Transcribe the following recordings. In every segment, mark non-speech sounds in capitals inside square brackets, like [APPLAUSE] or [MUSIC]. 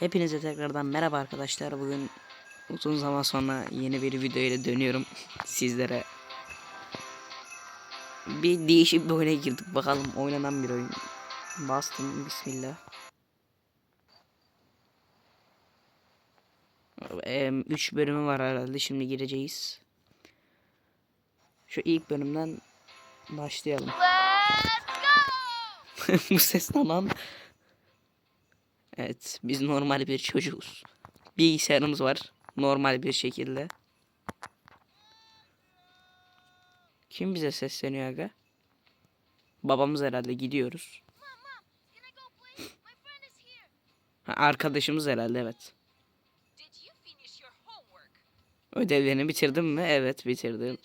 Hepinize tekrardan merhaba arkadaşlar. Bugün uzun zaman sonra yeni bir video ile dönüyorum [LAUGHS] sizlere. Bir değişik bir oyuna girdik. Bakalım oynanan bir oyun. Bastım bismillah. 3 bölümü var herhalde. Şimdi gireceğiz. Şu ilk bölümden başlayalım. [LAUGHS] Bu ses ne lan? Evet, biz normal bir çocuğuz. Bilgisayarımız var. Normal bir şekilde. Kim bize sesleniyor aga? Babamız herhalde gidiyoruz. Ha, arkadaşımız herhalde evet. Ödevlerini bitirdin mi? Evet bitirdim.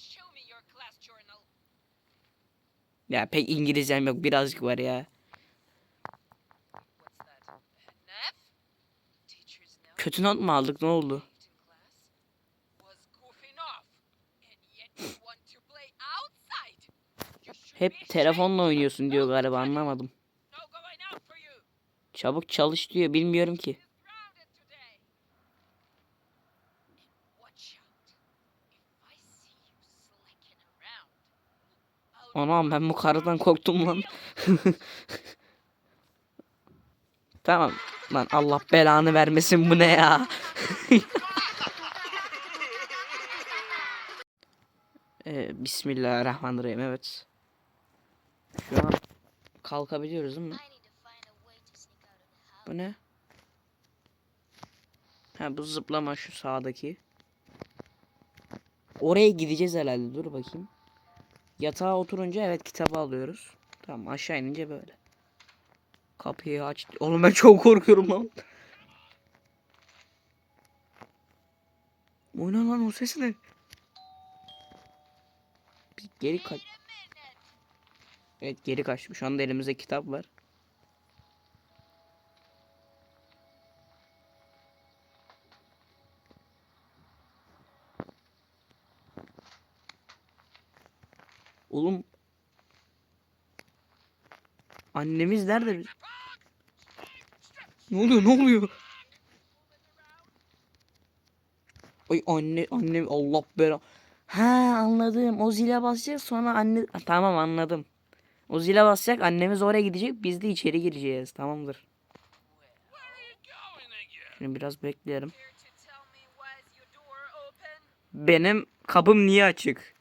Ya pek İngilizcem yok birazcık var ya. Kötü not mu aldık ne oldu? Hep telefonla oynuyorsun diyor galiba anlamadım. Çabuk çalış diyor bilmiyorum ki. Anam ben bu karıdan korktum lan. [LAUGHS] tamam lan Allah belanı vermesin bu ne ya. [LAUGHS] ee, Bismillahirrahmanirrahim evet. Şu an kalkabiliyoruz değil mi? Bu ne? Ha bu zıplama şu sağdaki. Oraya gideceğiz herhalde. Dur bakayım. Yatağa oturunca evet kitabı alıyoruz. Tamam aşağı inince böyle. Kapıyı aç. Oğlum ben çok korkuyorum lan. O ne lan o ses ne? Bir geri kaç. Evet geri kaçtım. Şu anda elimizde kitap var. Oğlum. Annemiz nerede? biz- Ne oluyor? Ne oluyor? Ay anne annem Allah bela. Ha anladım. O zile basacak sonra anne Ha, tamam anladım. O zile basacak annemiz oraya gidecek biz de içeri gireceğiz. Tamamdır. Şimdi biraz bekleyelim. Benim kapım niye açık?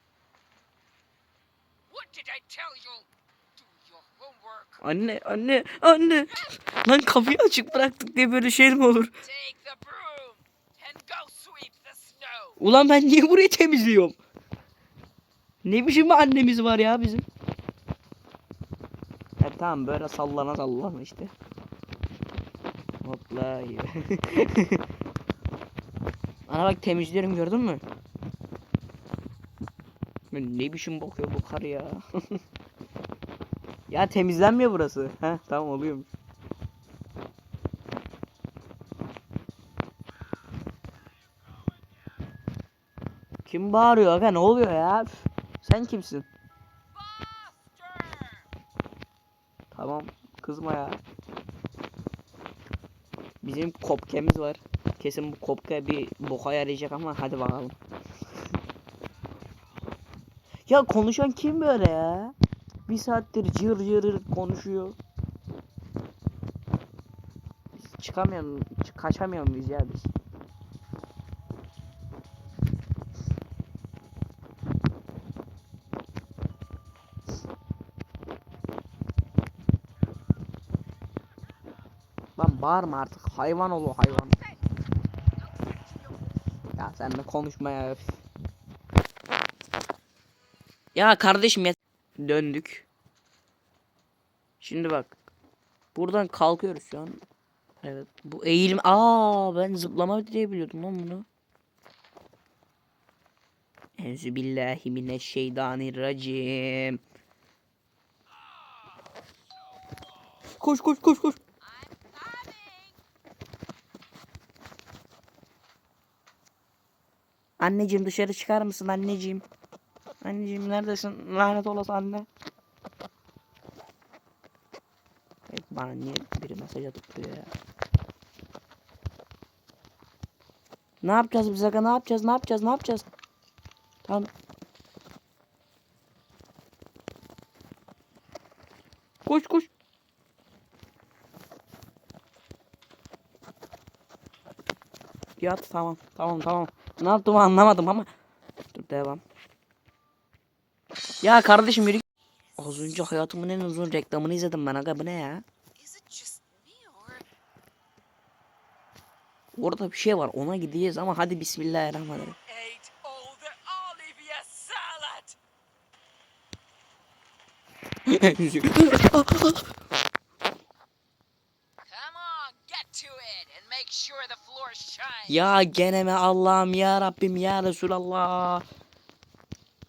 Anne anne anne. Lan kapıyı açık bıraktık diye böyle şey mi olur? Ulan ben niye burayı temizliyorum? Ne biçim annemiz var ya bizim? Ya tamam böyle sallana sallana işte. Hopla. [LAUGHS] Ana bak temizliyorum gördün mü? Ne biçim bakıyor bu karı ya. [LAUGHS] ya temizlenmiyor burası. Heh tamam oluyormuş. Kim bağırıyor aga ne oluyor ya? Sen kimsin? Tamam kızma ya. Bizim kopkemiz var. Kesin bu kopka bir boka yarayacak ama hadi bakalım. [LAUGHS] ya konuşan kim böyle ya? Bir saattir cır cır konuşuyor. Biz çıkamıyorum, çık- kaçamıyor muyuz ya biz? Lan bağırma artık hayvan ol hayvan. Ya sen de konuşma ya. Ya kardeşim ya. Döndük. Şimdi bak. Buradan kalkıyoruz şu an. Evet. Bu eğilim. Aa ben zıplama diye biliyordum lan bunu. Enzübillahimineşşeytanirracim. Koş koş koş koş. Anneciğim dışarı çıkar mısın anneciğim? Anneciğim neredesin? Lanet olası anne. Evet, bana niye biri mesaj atıp ya? Ne yapacağız biz aga ne yapacağız ne yapacağız ne yapacağız? Tamam. Koş koş. Yat tamam tamam tamam. Ne yaptığımı anlamadım ama. Dur devam. Ya kardeşim yürü. Az önce hayatımın en uzun reklamını izledim ben aga bu ne ya? Orada bir şey var ona gideceğiz ama hadi bismillahirrahmanirrahim. [LAUGHS] ya gene mi Allah'ım ya Rabbim ya Resulallah.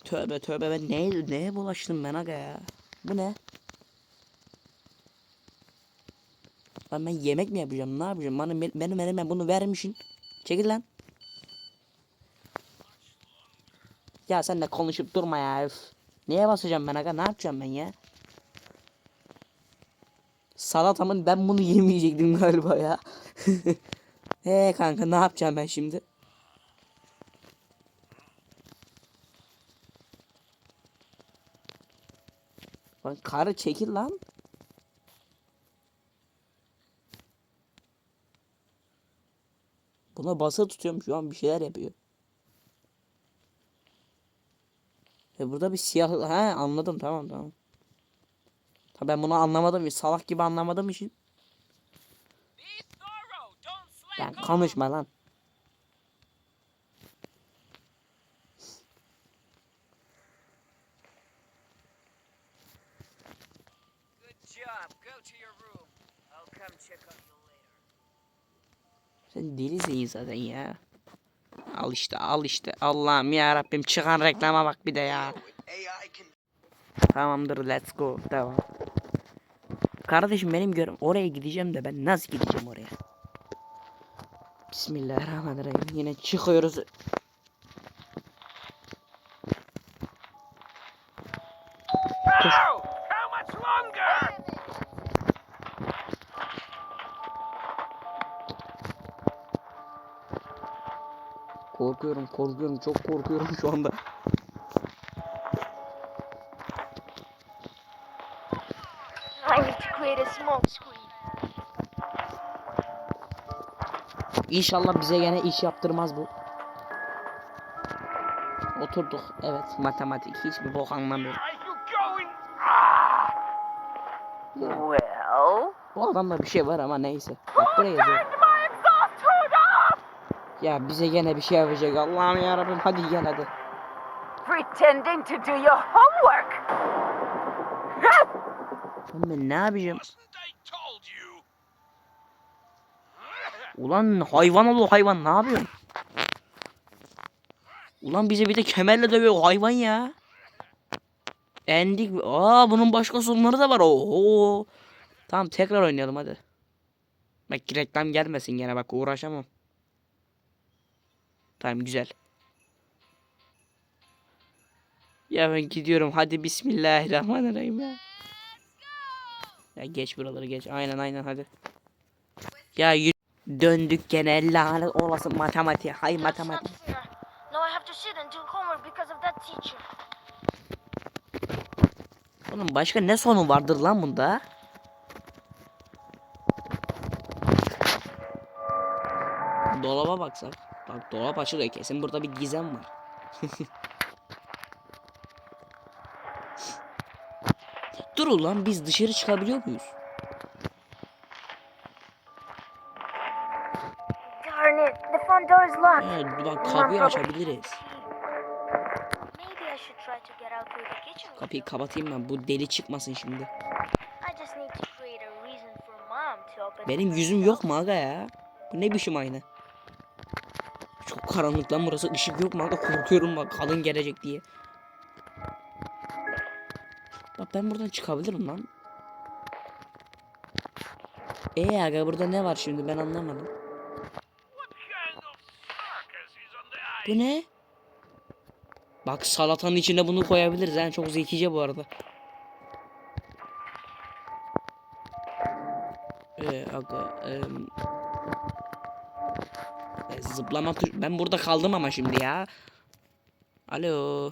Tövbe tövbe ben neye, neye bulaştım ben aga ya? Bu ne? Lan ben yemek mi yapacağım ne yapacağım? Bana benim elime bunu vermişsin. Çekil lan. Ya sen de konuşup durma ya. Üf. Neye basacağım ben aga? Ne yapacağım ben ya? Salatamın ben bunu [LAUGHS] yemeyecektim galiba ya. He [LAUGHS] kanka ne yapacağım ben şimdi? Lan karı çekil lan. Buna basa tutuyorum şu an bir şeyler yapıyor. E burada bir siyah... He anladım tamam tamam. Tabii ben bunu anlamadım. Salak gibi don't slack Yani konuşma lan. Good job. Go to your room. I'll come check on you later. Sen delisin zaten ya. Al işte al işte. Allah'ım ya Rabbim çıkan reklama bak bir de ya. Tamamdır let's go. Devam. Kardeşim benim görüm oraya gideceğim de ben nasıl gideceğim oraya? Bismillahirrahmanirrahim. Yine çıkıyoruz. Korkuyorum korkuyorum çok korkuyorum şu anda. İnşallah bize gene iş yaptırmaz bu. Oturduk. Evet matematik hiçbir bok anlamıyorum. Well, Bu adamda bir şey var ama neyse. Bak buraya yazıyor. Ya bize gene bir şey yapacak. Allah'ım ya Rabbim hadi gel hadi. Pretending to do your homework! Ben ne yapacağım? Ulan hayvan ol hayvan ne yapıyorsun? Ulan bize bir de kemerle dövüyor hayvan ya. Endik. Aa bunun başka sonları da var. Oo. Tamam tekrar oynayalım hadi. Bak reklam gelmesin gene bak uğraşamam. Tamam güzel. Ya ben gidiyorum hadi bismillahirrahmanirrahim ya. Ya geç buraları geç. Aynen aynen hadi. Ya yürü. Döndük gene lanet olası matematik. Hay matematik. Oğlum başka ne sonu vardır lan bunda? Dolaba baksak. Bak dolap açılıyor kesin burada bir gizem var. [LAUGHS] Dur ulan biz dışarı çıkabiliyor muyuz? Darn it, the front door is locked. Evet bak kapıyı açabiliriz. Kapıyı kapatayım ben bu deli çıkmasın şimdi. Benim yüzüm yok mu aga ya? Bu ne biçim ayna? Karanlık lan burası. ışık yok mu? Korkuyorum bak kalın gelecek diye. Bak ben buradan çıkabilirim lan. Ee aga burada ne var şimdi ben anlamadım. Bu ne? Bak salatanın içine bunu koyabiliriz. Yani çok zekice bu arada. Ee, aga, E, zıplama tuş- Ben burada kaldım ama şimdi ya. Alo.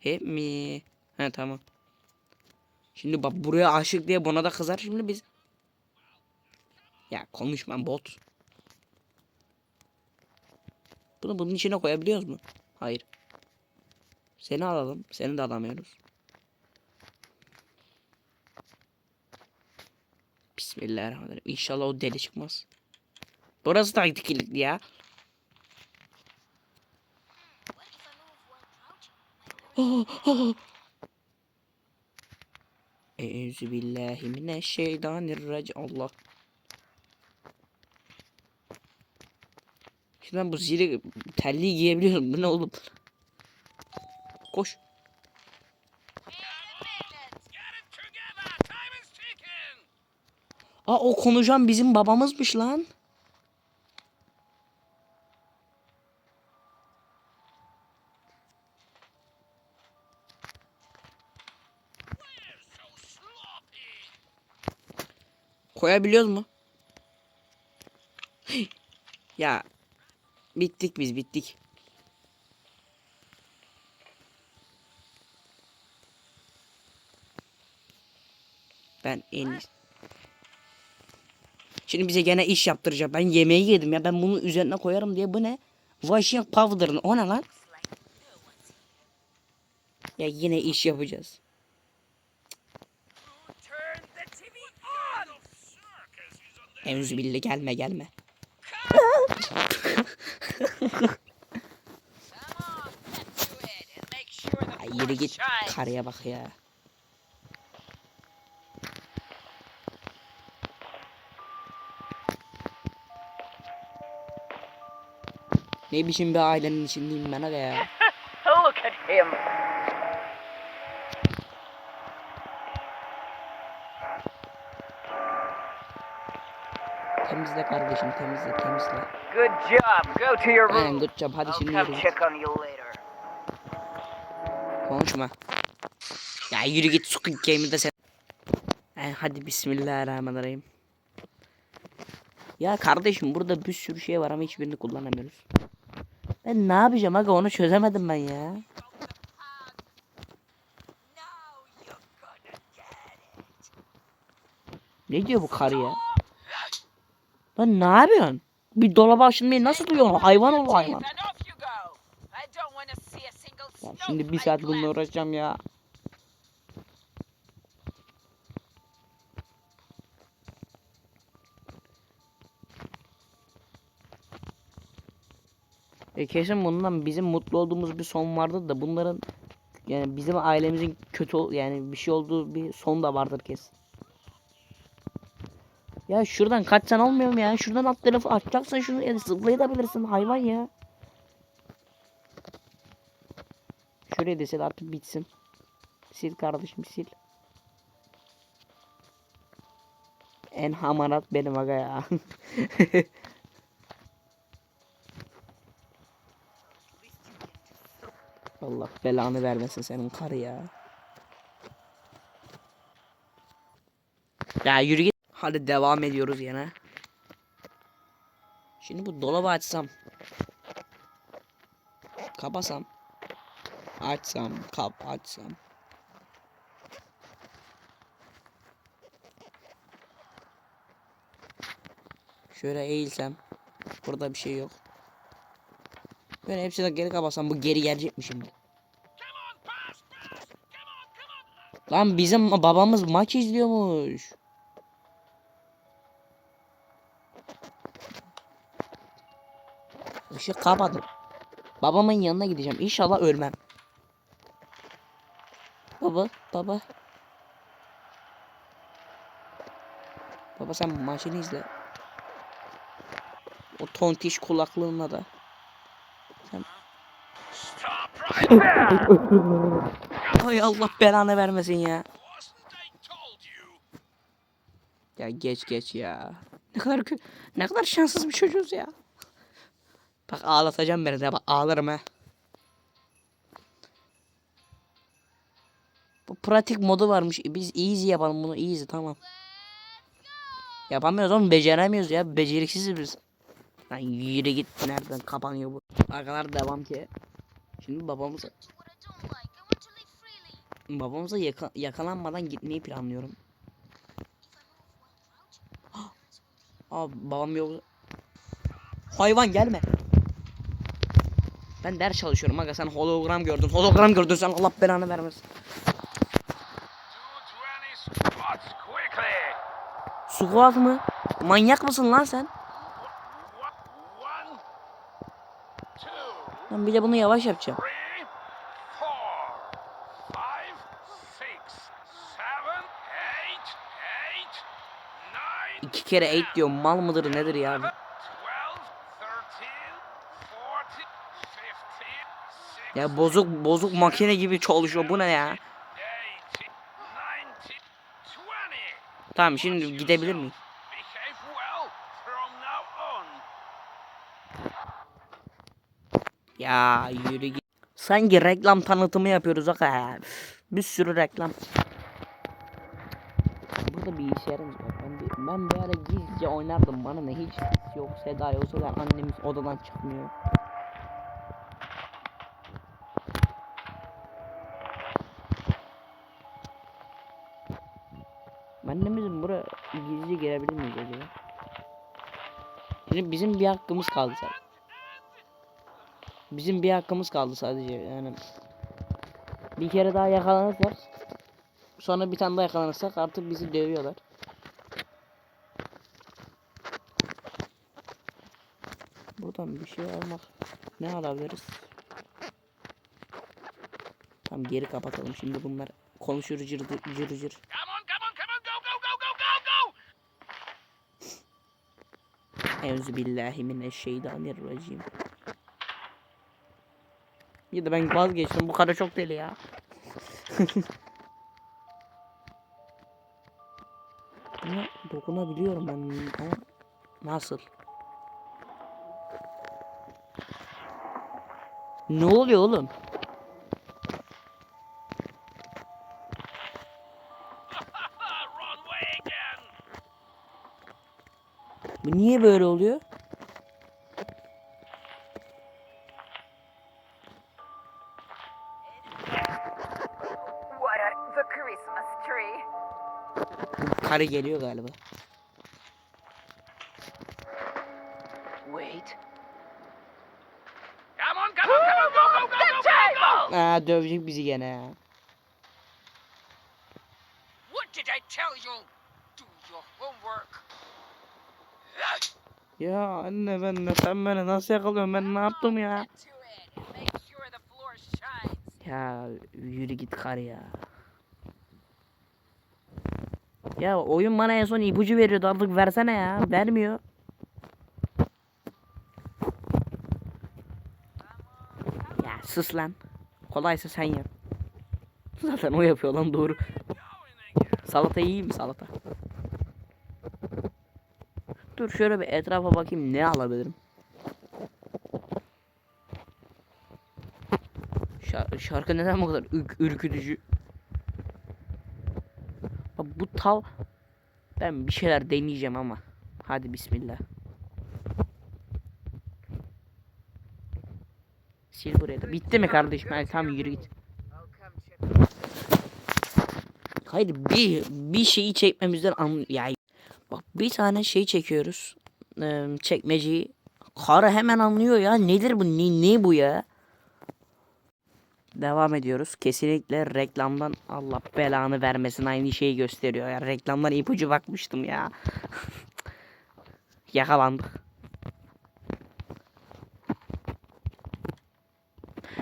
Hep mi? He tamam. Şimdi bak buraya aşık diye buna da kızar şimdi biz. Ya konuşma bot. Bunu bunun içine koyabiliyoruz mu? Hayır. Seni alalım. Seni de alamıyoruz. Bismillahirrahmanirrahim. İnşallah o deli çıkmaz. Burası da kilitli ya. [GASPS] What if I move while crouching? Euzubillahimineşşeytanirracim. Allah. Ben bu zili terliği giyebiliyorum. Bu ne oğlum? Koş. Aa o konuşan bizim babamızmış lan. Koyabiliyoruz mu? [GASPS] ya bittik biz bittik. Ben en Şimdi bize gene iş yaptıracak. Ben yemeği yedim ya. Ben bunu üzerine koyarım diye. Bu ne? Washing powder. O ne lan? Ya yine iş yapacağız. Turn the TV on! Enzubilli gelme gelme. Come on, get to it and make sure the Ay yürü git. Karıya bak ya. Ne biçim bir ailenin içindeyim ben ya. [LAUGHS] Look at him. Temizle kardeşim temizle temizle. Good job. Go to your Aynen room. good job hadi şimdi yürü git. check on you later. Konuşma. Ya yürü git Squid Game'i de sen. Yani hadi bismillahirrahmanirrahim. Ya kardeşim burada bir sürü şey var ama hiçbirini kullanamıyoruz. Ben ne yapacağım aga onu çözemedim ben ya. Ne diyor bu karı ya? Lan ne yapıyorsun? Bir dolaba açılmayı nasıl duyuyorsun? Hayvan ol hayvan. Ya şimdi bir saat bununla uğraşacağım ya. E kesin bundan bizim mutlu olduğumuz bir son vardı da bunların yani bizim ailemizin kötü yani bir şey olduğu bir son da vardır kesin. Ya şuradan kaçsan olmuyor mu ya? Şuradan alt tarafı açacaksan şunu yani zıplayabilirsin hayvan ya. Şuraya desin artık bitsin. Sil kardeşim sil. En hamarat benim aga ya. [LAUGHS] Allah belanı vermesin senin karı ya. Ya yürü git. Hadi devam ediyoruz yine. Şimdi bu dolabı açsam. Kapasam. Açsam, kap açsam. Şöyle eğilsem. Burada bir şey yok. Böyle hepsine geri kapatsam bu geri gelecek mi şimdi? Lan bizim babamız maç izliyormuş. Işık kapadım. Babamın yanına gideceğim. İnşallah ölmem. Baba, baba. Baba sen maçını izle. O tontiş kulaklığınla da. Sen... [LAUGHS] Ay Allah belanı vermesin ya. Ya geç geç ya. Ne kadar ne kadar şanssız bir çocuğuz ya. Bak ağlatacağım beni de bak ağlarım ha. Bu pratik modu varmış. Biz easy yapalım bunu easy tamam. Yapamıyoruz oğlum beceremiyoruz ya. Beceriksiziz biz. Lan yürü git nereden kapanıyor bu. Arkalar devam ki. Şimdi babamıza babamıza yaka- yakalanmadan gitmeyi planlıyorum. If I move one route, Aa babam yok. Hayvan gelme. Ben ders çalışıyorum aga sen hologram gördün. Hologram gördün sen Allah belanı vermesin. 220 spots quickly. Squat mı? Manyak mısın lan sen? Ben bir de bunu yavaş yapacağım. İki kere 8 diyor mal mıdır nedir ya? Ya bozuk bozuk makine gibi çalışıyor bu ne ya? 18, 19, 20. Tamam şimdi gidebilir miyim? Ya yürü git. Sanki reklam tanıtımı yapıyoruz aga. Bir sürü reklam. Burada bilgisayarımız var. Ben bir, ben bir gizlice oynardım. Bana ne hiç yok. Seda yoksa da annemiz odadan çıkmıyor. Annemizin buraya gizlice girebilir miyiz acaba? Şimdi bizim bir hakkımız kaldı sadece. Bizim bir hakkımız kaldı sadece yani. Bir kere daha yakalanırsak sonra bir tane daha yakalanırsak artık bizi dövüyorlar. Buradan bir şey almak ne alabiliriz? Tam geri kapatalım şimdi bunlar konuşur cır cır. cır. Come on, come on, go, go! Euzu billahi mineşşeytanirracim. Ya da ben vazgeçtim bu kadar çok deli ya. [LAUGHS] Buna dokunabiliyorum ben ama nasıl? Ne oluyor oğlum? Bu niye böyle oluyor? Karı geliyor galiba. Wait. Come on, come on, come on, go, go, go, go, go, go! Aa dövecek bizi gene ya. What did I tell you? Do your homework. Ya anne ben de sen beni nasıl yakalıyorsun ben ne yaptım ya? Ya yürü git kar ya. Ya oyun bana en son ipucu veriyordu artık versene ya. Vermiyor. Ya sus lan. Kolaysa sen yap. [LAUGHS] Zaten o yapıyor lan doğru. Salata iyi mi salata? Dur şöyle bir etrafa bakayım ne alabilirim. Şar- şarkı neden bu kadar ürk- ürkütücü? Bak bu tav ben bir şeyler deneyeceğim ama. Hadi bismillah. Sil buraya da. Bitti mi kardeşim? Hadi tamam yürü git. Hayır bir bir şeyi çekmemizden an ya bak bir tane şey çekiyoruz. Ee, çekmeceyi. Karı hemen anlıyor ya. Nedir bu? Ne, ne bu ya? Devam ediyoruz. Kesinlikle reklamdan Allah belanı vermesin aynı şeyi gösteriyor ya. Reklamdan ipucu bakmıştım ya. [LAUGHS] Yakalandık.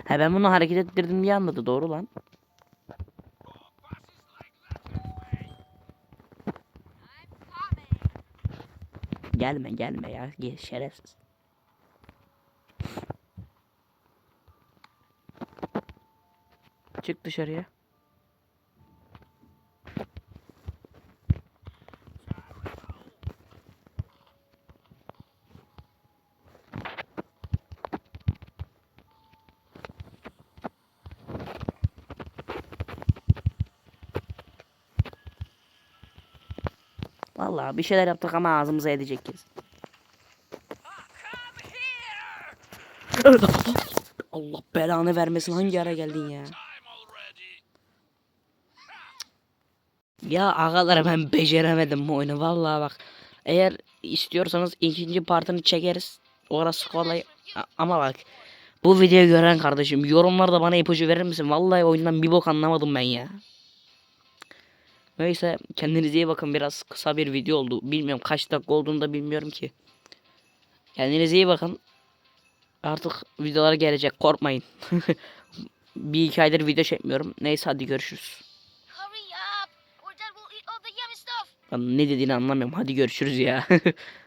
He ben bunu hareket ettirdim diye anladı doğru lan. Gelme gelme ya şerefsiz. Çık dışarıya. Bir şeyler yaptık ama ağzımıza edecek kesin. Allah belanı vermesin hangi ara geldin ya? Ya ağalar ben beceremedim bu oyunu vallahi bak. Eğer istiyorsanız ikinci partını çekeriz. Orası kolay. Ama bak bu videoyu gören kardeşim yorumlarda bana ipucu verir misin? Vallahi oyundan bir bok anlamadım ben ya. Neyse kendinize iyi bakın biraz kısa bir video oldu. Bilmiyorum kaç dakika olduğunu da bilmiyorum ki. Kendinize iyi bakın. Artık videolar gelecek korkmayın. [LAUGHS] bir iki aydır video çekmiyorum. Neyse hadi görüşürüz. Ben ne dediğini anlamıyorum. Hadi görüşürüz ya. [LAUGHS]